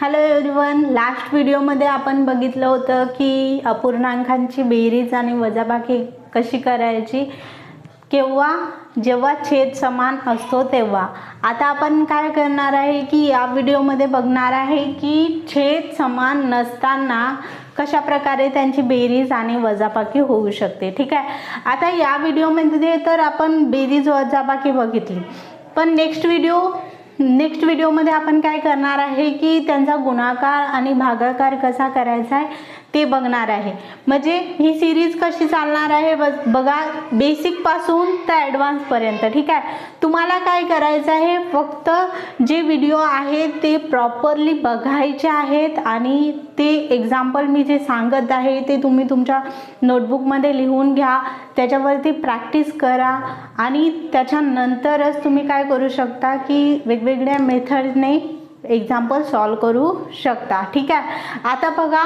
Hello everyone last व्हिडिओमध्ये आपण बघितलं होतं की अपूर्णांकांची बेरीज आणि वजाबाकी कशी करायची? केव्हा? जेव्हा छेद समान असतो तेव्हा. आता आपण काय करणार आहे की या व्हिडिओमध्ये बघणार आहे की छेद समान नसताना कशा प्रकारे त्यांची बेरीज आणि वजाबाकी होऊ शकते ठीक आहे? आता या व्हिडिओमध्ये तर आपण बेरीज वजाबाकी बघितली. पण नेक्स्ट व्हिडिओ नेक्स्ट व्हिडिओमध्ये आपण काय करणार आहे की त्यांचा गुणाकार आणि भागाकार कसा करायचा आहे? ते बघणार आहे. म्हणजे ही सिरीज कशी चालणार आहे? बस बघा बेसिकपासून तर ॲडव्हान्सपर्यंत ठीक आहे? तुम्हाला काय करायचं आहे? फक्त जे व्हिडिओ आहेत ते प्रॉपरली बघायचे आहेत आणि ते एक्झाम्पल मी जे सांगत आहे ते तुम्ही तुमच्या नोटबुकमध्ये लिहून घ्या. त्याच्यावरती प्रॅक्टिस करा आणि त्याच्यानंतरच तुम्ही काय करू शकता की वेगवेगळ्या मेथडने एक्झाम्पल सॉल्व करू शकता ठीक आहे? आता बघा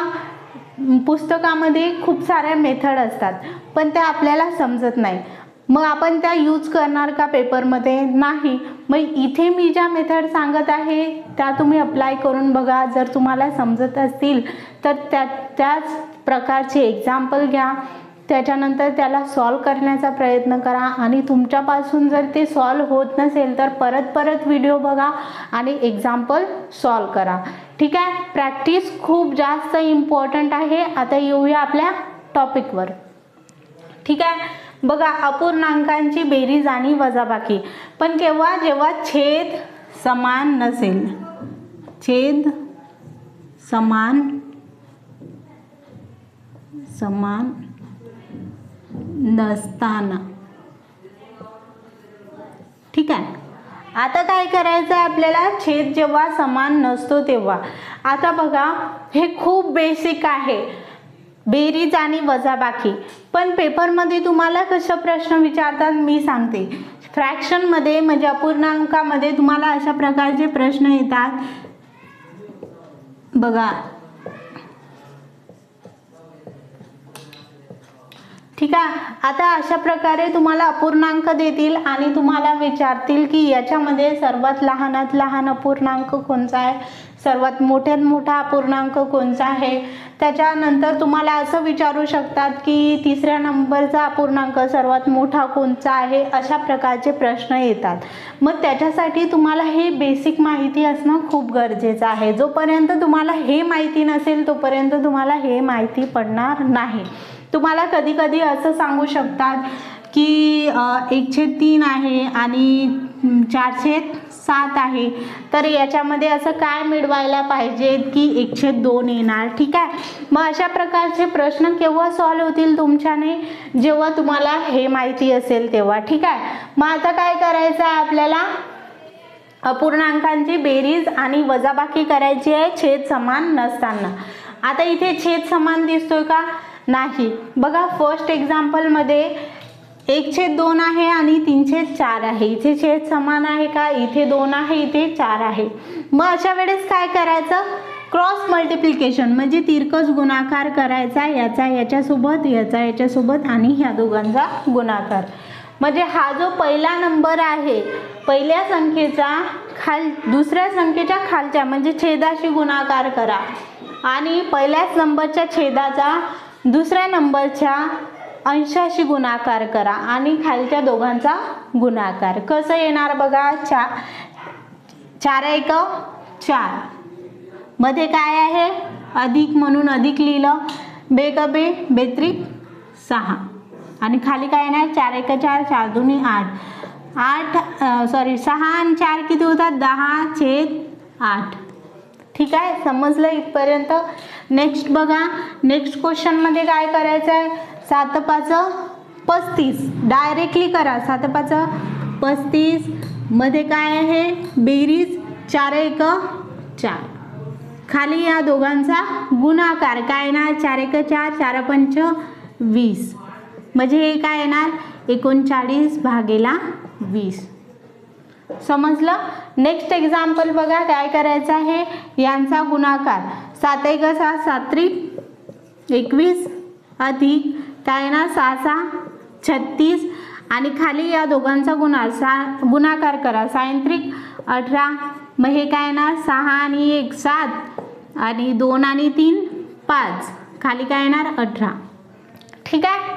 पुस्तकामध्ये खूप साऱ्या मेथड असतात पण त्या आपल्याला समजत नाही. मग आपण त्या यूज करणार का पेपरमध्ये? नाही. मग इथे मी ज्या मेथड सांगत आहे त्या तुम्ही अप्लाय करून बघा. जर तुम्हाला समजत असतील तर त्या त्याच प्रकारचे एक्झाम्पल घ्या. त्याच्यानंतर त्याला सॉल्व करण्याचा प्रयत्न करा. आणि तुमच्यापासून जर ते सॉल्व होत नसेल तर परत परत व्हिडिओ बघा आणि एक्झाम्पल सॉल्व करा. ठीक आहे? प्रॅक्टिस खूप जास्त इम्पॉर्टंट आहे. आता येऊया आपल्या टॉपिकवर ठीक आहे? बघा अपूर्णांकांची बेरीज आणि वजाबाकी. पण केव्हा जेव्हा छेद समान नसेल छेद समान समान नसताना. ठीक आहे? आता काय करायचं आहे आपल्याला? छेद जेव्हा समान नसतो तेव्हा. आता बघा हे खूप बेसिक आहे. बेरीज आणि वजाबाकी. पण पेपरमध्ये तुम्हाला कसं प्रश्न विचारतात मी सांगते. फ्रॅक्शनमध्ये म्हणजे अपूर्णांकामध्ये तुम्हाला अशा प्रकारचे प्रश्न येतात. बघा ठीक आहे? आता अशा प्रकारे तुम्हाला अपूर्णांक देतील आणि तुम्हाला विचारतील की याच्यामध्ये सर्वात लहानात लहान अपूर्णांक कोणता आहे? सर्वात मोठ्यात मोठा अपूर्णांक कोणता आहे? त्याच्यानंतर तुम्हाला असं विचारू शकतात की तिसऱ्या नंबरचा अपूर्णांक सर्वात मोठा कोणता आहे? अशा प्रकारचे प्रश्न येतात. मग त्याच्यासाठी तुम्हाला हे बेसिक माहिती असणं खूप गरजेचं आहे. जोपर्यंत तुम्हाला हे माहिती नसेल तोपर्यंत तुम्हाला हे माहिती पडणार नाही. तुम्हाला कधी कधी असं सांगू शकतात की एकशे तीन आहे आणि चारशे सात आहे. तर याच्यामध्ये असं काय मिळवायला पाहिजे की एकशे दोन येणार? ठीक आहे? मग अशा प्रकारचे प्रश्न केव्हा सॉल्व होतील तुमच्याने? जेव्हा तुम्हाला हे माहिती असेल तेव्हा. ठीक आहे? मग आता काय करायचं आहे आपल्याला? अपूर्णांकांची बेरीज आणि वजाबाकी करायची आहे. छेद समान नसताना. आता इथे छेद समान दिसतोय का? नाही. बघा फर्स्ट एक्झाम्पलमध्ये एक छेद दोन आहे आणि तीन छेद चार आहे. इथे छेद समान आहे का? इथे दोन आहे इथे चार आहे. मग अशा वेळेस काय करायचं? क्रॉस मल्टिप्लिकेशन म्हणजे तिरकस गुणाकार करायचा याचा याच्यासोबत याचा याच्यासोबत आणि ह्या दोघांचा गुणाकार. म्हणजे हा जो पहिला नंबर आहे पहिल्या संख्येचा खाल दुसऱ्या संख्येच्या खालच्या म्हणजे छेदाशी गुणाकार करा. आणि पहिल्याच नंबरच्या छेदाचा दुसऱ्या नंबरच्या अंशाशी गुणाकार करा आणि खालच्या दोघांचा गुणाकार. कसं येणार बघा? चार चार एक चार. मध्ये काय आहे? अधिक म्हणून अधिक लिहिलं. बे क बे? बेत्रिक सहा. आणि खाली काय येणार? चार एक चार चार दोन्ही आठ. आठ सॉरी सहा आणि चार किती होतात? दहा छेद आठ. ठीक आहे? समजलं इथपर्यंत? नेक्स्ट बघा. नेक्स्ट क्वेश्चनमध्ये काय करायचं आहे सात पाच पस्तीस. डायरेक्टली करा. सात पाच पस्तीस. मध्ये काय आहे? बेरीज चार एक चार. खाली या दोघांचा गुणाकार. काय येणार? चार एक चार. चार पंच वीस. म्हणजे हे काय येणार? एकोणचाळीस भागेला वीस. समजलं? नेक्स्ट एक्झाम्पल बघा. काय करायचं आहे? यांचा गुणाकार. सात एक सहा सात्रिक एकवीस अधिक काय ना सहा सहा छत्तीस आणि खाली या दोघांचा गुणा सा गुणाकार करा. सायंत्रिक अठरा मग हे काय येणार सहा आणि एक सात आणि दोन आणि तीन पाच. खाली काय येणार? अठरा. ठीक आहे?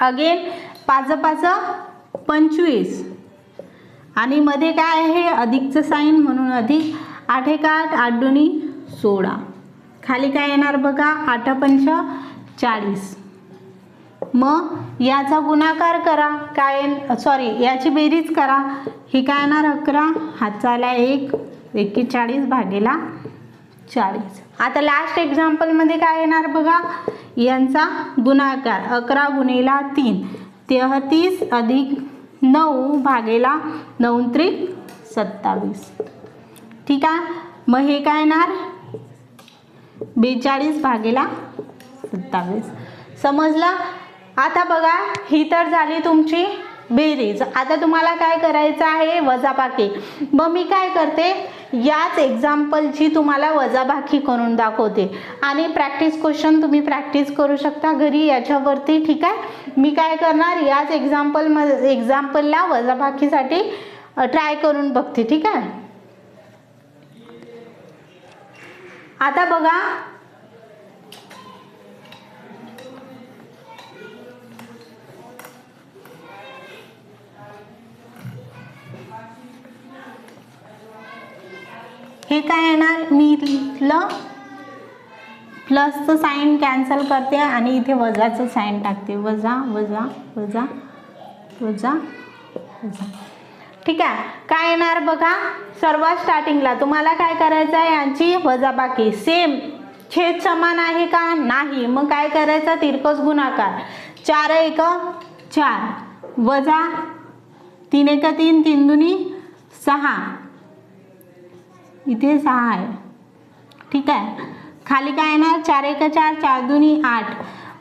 अगेन पाच पाच पंचवीस. आणि मध्ये काय आहे? अधिकचं साईन म्हणून अधिक. आठ एक आठ आठ दोन्ही. सोळा. खाली काय येणार बघा? आठ पंच चाळीस. मग याचा गुणाकार करा. काय सॉरी याची बेरीज करा. ही काय येणार? अकरा. हाताला एक. एक्केचाळीस भागेला चाळीस. आता लास्ट एक्झाम्पलमध्ये काय येणार बघा? यांचा गुणाकार अकरा गुणेला तीन. तेहतीस अधिक नऊ भागेला नऊ त्रिक सत्तावीस. ठीक आहे? मग हे काय येणार? बेचाळीस भागेला सत्तावीस. समजलं? आता बघा ही तर झाली तुमची बेरीज. आता तुम्हाला काय करायचं आहे? वजाबाकी. मग मी काय करते? याच एक्झाम्पलची तुम्हाला वजाबाकी करून दाखवते. आणि प्रॅक्टिस क्वेश्चन तुम्ही प्रॅक्टिस करू शकता घरी याच्यावरती. ठीक आहे? मी काय करणार? याच एक्झाम्पल म एक्झाम्पलला वजाबाकीसाठी ट्राय करून बघते. ठीक आहे? आता बघा. हे काय येणार? मी इथलं प्लसचं साईन कॅन्सल करते आणि इथे वजाचं साईन टाकते. वजा वजा वजा वजा वजा. ठीक आहे? काय येणार बघा? सर्वात स्टार्टिंगला तुम्हाला काय करायचं आहे? यांची वजाबाकी. सेम छेद समान आहे का? नाही. मग काय करायचं? तिरकस गुणाकार. चार एक चार. वजा तीन एक तीन. तीन दुनी सहा. इथे सहा आहे. ठीक आहे? खाली काय येणार? चार एक चार. चार दुनी आठ.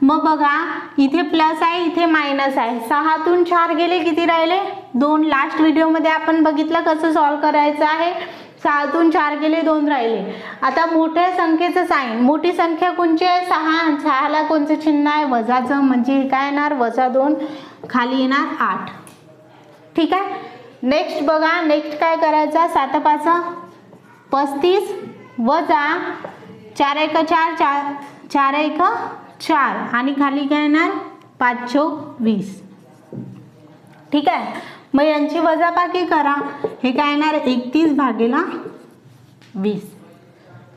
मग बघा इथे प्लस आहे इथे मायनस आहे. सहातून चार गेले किती राहिले? दोन. लास्ट व्हिडिओमध्ये आपण बघितलं कसं सॉल्व करायचं आहे. सहातून चार गेले दोन राहिले. आता मोठ्या संख्येचं साईन मोठी संख्या कोणची आहे? सहा. सहाला कोणचं चिन्ह आहे? वजाचं म्हणजे काय येणार? वजा दोन. खाली येणार आठ. ठीक आहे? नेक्स्ट बघा. नेक्स्ट काय करायचं? सात पाच. पस्तीस. वजा चार एक चार. चार चार एक चार. आणि खाली काय येणार? पाच चौक वीस. ठीक आहे? मग यांची वजाबाकी करा. हे काय येणार? एकतीस भागेला वीस.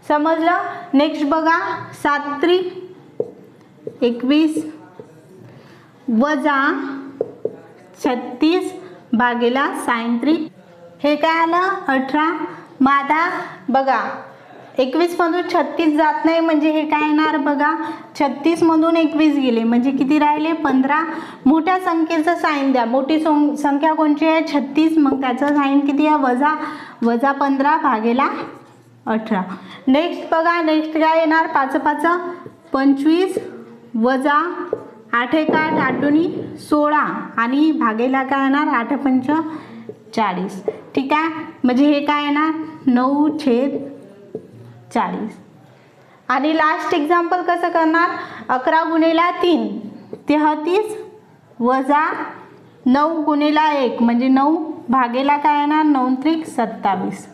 समजलं? नेक्स्ट बघा. सात एकवीस. वजा छत्तीस भागेला सायंत्री हे काय आलं? अठरा. मादा बघा. एकवीसमधून छत्तीस जात नाही म्हणजे हे काय येणार बघा? छत्तीसमधून एकवीस गेले म्हणजे किती राहिले? पंधरा. मोठ्या संख्येचं साईन द्या. मोठी सं संख्या कोणची आहे? छत्तीस. मग त्याचं साईन किती आहे? वजा वजा पंधरा भागेला अठरा. नेक्स्ट बघा नेक्स्ट काय येणार? पाच पाच. पंचवीस वजा आठ एक आठ आठोनी सोळा. आणि भागेला काय येणार? आठ पंच चाळीस. ठीक आहे? म्हणजे हे काय येणार? नऊ छेद चाळीस. आणि लास्ट एक्झाम्पल कसं करणार? अकरा गुणेला तीन तेहतीस वजा नऊ गुणेला एक म्हणजे नऊ भागेला काय येणार? नऊ त्रिक सत्तावीस.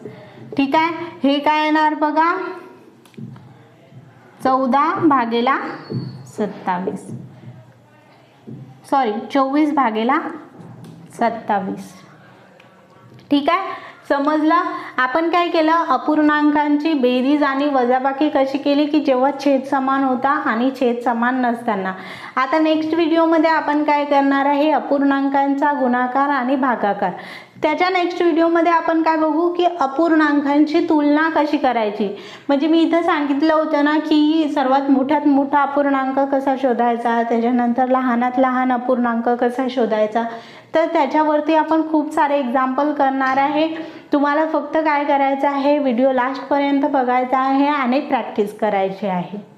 ठीक आहे? हे काय येणार बघा? चौदा भागेला सत्तावीस. सॉरी चोवीस भागेला सत्तावीस. ठीक आहे? समजला? आपण काय केलं? अपूर्णांकांची बेरीज आणि वजाबाकी कशी केली की जेव्हा छेद समान होता आणि छेद समान नसताना? आता नेक्स्ट व्हिडिओमध्ये आपण काय करणार आहे? अपूर्णांकांचा गुणाकार आणि भागाकार. त्याच्या नेक्स्ट व्हिडिओमध्ये आपण काय बघू की अपूर्णांकांची तुलना कशी करायची? म्हणजे मी इथं सांगितलं होतं ना की सर्वात मोठ्यात मोठा अपूर्णांक कसा शोधायचा? त्याच्यानंतर लहानात लहान अपूर्णांक कसा शोधायचा? तर त्याच्यावरती आपण खूप सारे एक्झाम्पल करणार आहे. तुम्हाला फक्त काय करायचं आहे? व्हिडिओ लास्टपर्यंत बघायचा आहे आणि प्रॅक्टिस करायची आहे.